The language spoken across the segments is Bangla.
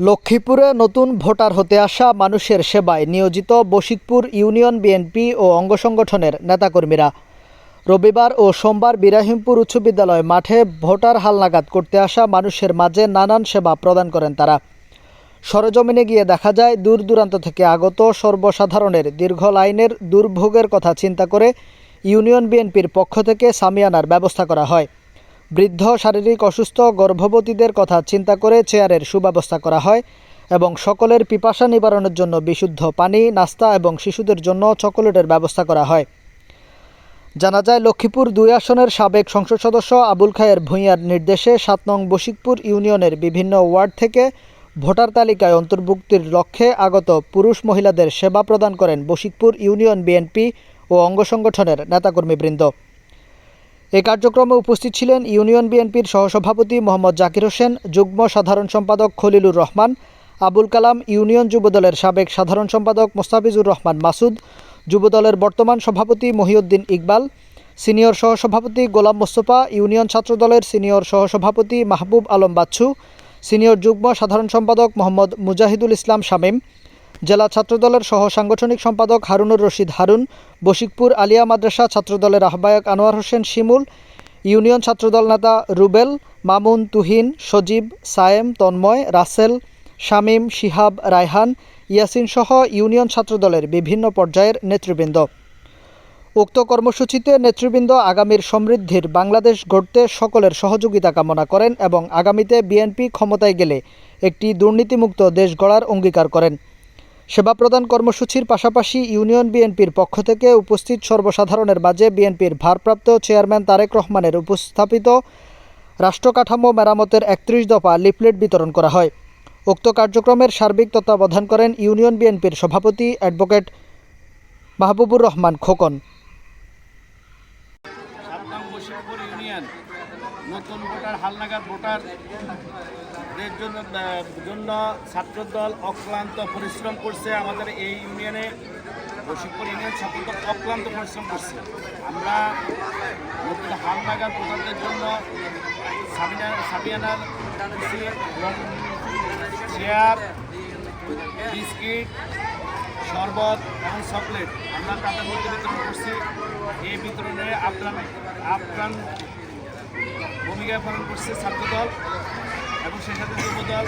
লক্ষ্মীপুরে নতুন ভোটার হতে আসা মানুষের সেবায় নিয়োজিত বশিকপুর ইউনিয়ন বিএনপি ও অঙ্গ সংগঠনের নেতাকর্মীরা। রবিবার ও সোমবার বিরাহিমপুর উচ্চ বিদ্যালয় মাঠে ভোটার হালনাগাদ করতে আসা মানুষের মাঝে নানান সেবা প্রদান করেন তারা। সরজমিনে গিয়ে দেখা যায়, দূর দূরান্ত থেকে আগত সর্বসাধারণের দীর্ঘ লাইনের দুর্ভোগের কথা চিন্তা করে ইউনিয়ন বিএনপির পক্ষ থেকে সামিয়ানার ব্যবস্থা করা হয়। বৃদ্ধ, শারীরিক অসুস্থ, গর্ভবতীদের কথা চিন্তা করে চেয়ারের সুব্যবস্থা করা হয় এবং সকলের পিপাসা নিবারণের জন্য বিশুদ্ধ পানি, নাস্তা এবং শিশুদের জন্য চকোলেটের ব্যবস্থা করা হয়। জানা যায়, লক্ষ্মীপুর দুই আসনের সাবেক সংসদ সদস্য আবুল খায়ের ভূঁইয়ার নির্দেশে সাত নং বশিকপুর ইউনিয়নের বিভিন্ন ওয়ার্ড থেকে ভোটার তালিকায় অন্তর্ভুক্তির লক্ষ্যে আগত পুরুষ মহিলাদের সেবা প্রদান করেন বশিকপুর ইউনিয়ন বিএনপি ও অঙ্গ সংগঠনের নেতাকর্মীবৃন্দ। এ কার্যক্রমে উপস্থিত ছিলেন ইউনিয়ন বিএনপির সহসভাপতি মোহাম্মদ জাকির হোসেন, যুগ্ম সাধারণ সম্পাদক খলিলুর রহমান, আবুল কালাম ইউনিয়ন যুবদলের সাবেক সাধারণ সম্পাদক মোস্তাফিজুর রহমান মাসুদ, যুবদলের বর্তমান সভাপতি মহিউদ্দিন ইকবাল, সিনিয়র সহসভাপতি গোলাম মোস্তফা, ইউনিয়ন ছাত্রদলের সিনিয়র সহসভাপতি মাহবুব আলম বাচ্চু, সিনিয়র যুগ্ম সাধারণ সম্পাদক মোহাম্মদ মুজাহিদুল ইসলাম শামীম জেলা ছাত্রদলের সহ সাংগঠনিক সম্পাদক হারুনুর রশিদ হারুন, বশিকপুর আলিয়া মাদ্রাসা ছাত্রদলের আহ্বায়ক আনোয়ার হোসেন শিমুল, ইউনিয়ন ছাত্রদল নেতা রুবেল, মামুন তুহিন, সজীব, সায়েম, তন্ময়, রাসেল, শামীম, শিহাব, রায়হান, ইয়াসিন সহ ইউনিয়ন ছাত্রদলের বিভিন্ন পর্যায়ের নেতৃবৃন্দ। উক্ত কর্মসূচিতে নেতৃবৃন্দ আগামীর সমৃদ্ধির বাংলাদেশ গড়তে সকলের সহযোগিতা কামনা করেন এবং আগামীতে বিএনপি ক্ষমতায় গেলে একটি দুর্নীতিমুক্ত দেশ গড়ার অঙ্গীকার করেন। সেবা প্রদান কর্মসূচির পাশাপাশি ইউনিয়ন বিএনপির পক্ষ থেকে উপস্থিত সর্বসাধারণের মাঝে বিএনপির ভারপ্রাপ্ত চেয়ারম্যান তারেক রহমানের উপস্থাপিত রাষ্ট্রকাঠামো মেরামতের একত্রিশ দফা লিফলেট বিতরণ করা হয়। উক্ত কার্যক্রমের সার্বিক তত্ত্বাবধান করেন ইউনিয়ন বিএনপির সভাপতি অ্যাডভোকেট মাহবুবুর রহমান খোকন। নতুন ভোটার হালনাগাদ ভোটারদের জন্য জন্য ছাত্রদল অক্লান্ত পরিশ্রম করছে। আমাদের এই ইউনিয়নে বশিরপুর ইউনিয়ন ছাত্রদল অক্লান্ত পরিশ্রম করছে। আমরা নতুন হালনাগাদ ভোটারদের জন্য সাবিনা, সাবিয়ানার চেয়ার, বিস্কিট, শরবত এবং চকলেট আমরা তাদের মধ্যে বিতরণ করছি। এই বিতরণে আপ্রাণ আপ্রাণ ভূমিকা পালন করছে ছাত্রদল। এবং সেই সাথে যুবদল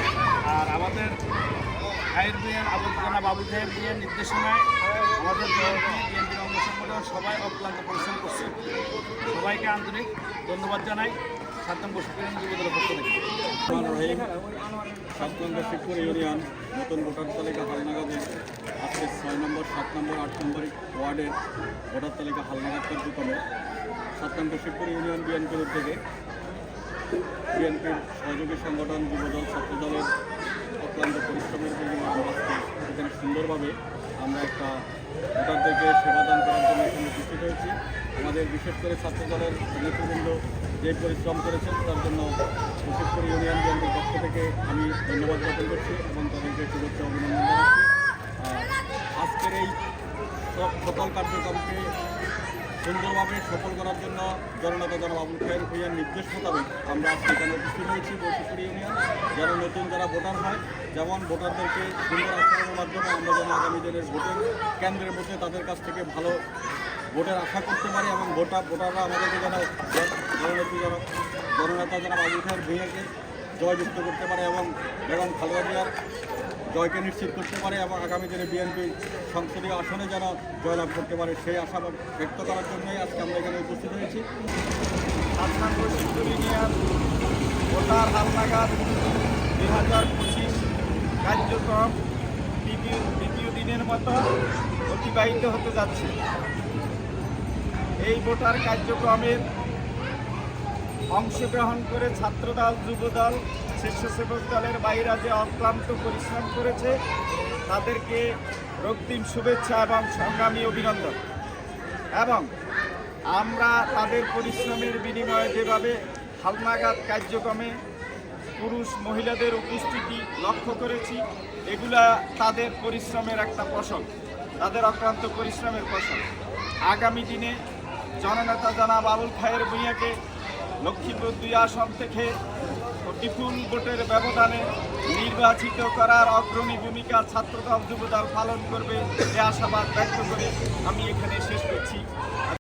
আর আমাদের ভাইয়ের বিয়ের আবুল জনাব আবুল ভাইয়ের বিয়ের নির্দেশনায় আমাদের বিএনপি বিএনপির অঙ্গ সংগঠন সবাই অক্লান্ত পরিশ্রম করছে। সবাইকে আন্তরিক ধন্যবাদ জানাই। সাত নম্বর শিবপুর ইউনিয়ন, নতুন ভোটার তালিকা হালনাগাদে আজকে ছয় নম্বর, সাত নম্বর, আট নম্বর ওয়ার্ডের ভোটার তালিকা হালনাগাদ কার্যক্রমে। সাত নম্বর শিবপুর ইউনিয়ন বিএনপির উদ্যোগে বিএনপির সহযোগী সংগঠন যুবদল, ছাত্রদলের অক্লান্ত পরিশ্রমের এখানে সুন্দরভাবে আমরা একটা ভোটারদেরকে সেবাদান করার জন্য এখানে উপস্থিত হয়েছি। আমাদের বিশেষ করে ছাত্রদলের নেতৃবৃন্দ যে পরিশ্রম করেছেন, তার জন্য বিশেষ করে ইউনিয়ন বিএনপির পক্ষ থেকে আমি ধন্যবাদ জ্ঞাপন করছি এবং তাদেরকে শুভেচ্ছা অভিনন্দন জানাচ্ছি। আজকের এই সব- সকল কার্যক্রমকে সুন্দরভাবে সফল করার জন্য জননেতা জনাব আবুল খায়ের ভূঁইয়ার নির্দেশ মোতাবেক আমরা এখানে উপস্থিত হয়েছি বৈশিষ্ট্য ইউনিয়ন, যারা নতুন, যারা ভোটার হয়, যেমন ভোটারদেরকে সুন্দর আচরণের মাধ্যমে আমরা যেন আগামী দিনের ভোটের কেন্দ্রের মধ্যে তাদের কাছ থেকে ভালো ভোটের আশা করতে পারি এবং ভোটার, ভোটাররা আমাদেরকে যেন জননেত্রী যেন জননেতা জনাব আবুল খায়ের ভূঁইয়াকে জয়যুক্ত করতে পারে এবং বেগম খালেদা জিয়ার জয়কে নিশ্চিত করতে পারে এবং আগামী দিনে বিএনপি সংসদীয় আসনে যেন জয়লাভ করতে পারে, সেই আশা ব্যক্ত করার জন্যই আজকে আমরা এখানে উপস্থিত হয়েছি। ভোটার হালনাগাদ দুই হাজার পঁচিশ কার্যক্রম দ্বিতীয় দ্বিতীয় দিনের মতো অতিবাহিত হতে যাচ্ছে। এই ভোটার কার্যক্রমের অংশগ্রহণ করে ছাত্রদল, যুবদল স্বেচ্ছাসেবক দলের বাইরা যে অক্লান্ত পরিশ্রম করেছে, তাদেরকে রক্তিম শুভেচ্ছা এবং সংগ্রামী অভিনন্দন। এবং আমরা তাদের পরিশ্রমের বিনিময়ে যেভাবে হালনাগাদ কার্যক্রমে পুরুষ মহিলাদের উপস্থিতি লক্ষ্য করেছি, এগুলা তাদের পরিশ্রমের একটা ফসল, তাদের অক্লান্ত পরিশ্রমের ফসল। আগামী দিনে জননেতা জনাব আবুল খায়ের ভূঁইয়াকে লক্ষ্মীপুর দুই আসন থেকে বিপুল ভোটের ব্যবধানে নির্বাচিত করার অগ্রণী ভূমিকা ছাত্রদল যুবদল পালন করবে, এ আশাবাদ ব্যক্ত করে আমি এখানে শেষ করছি।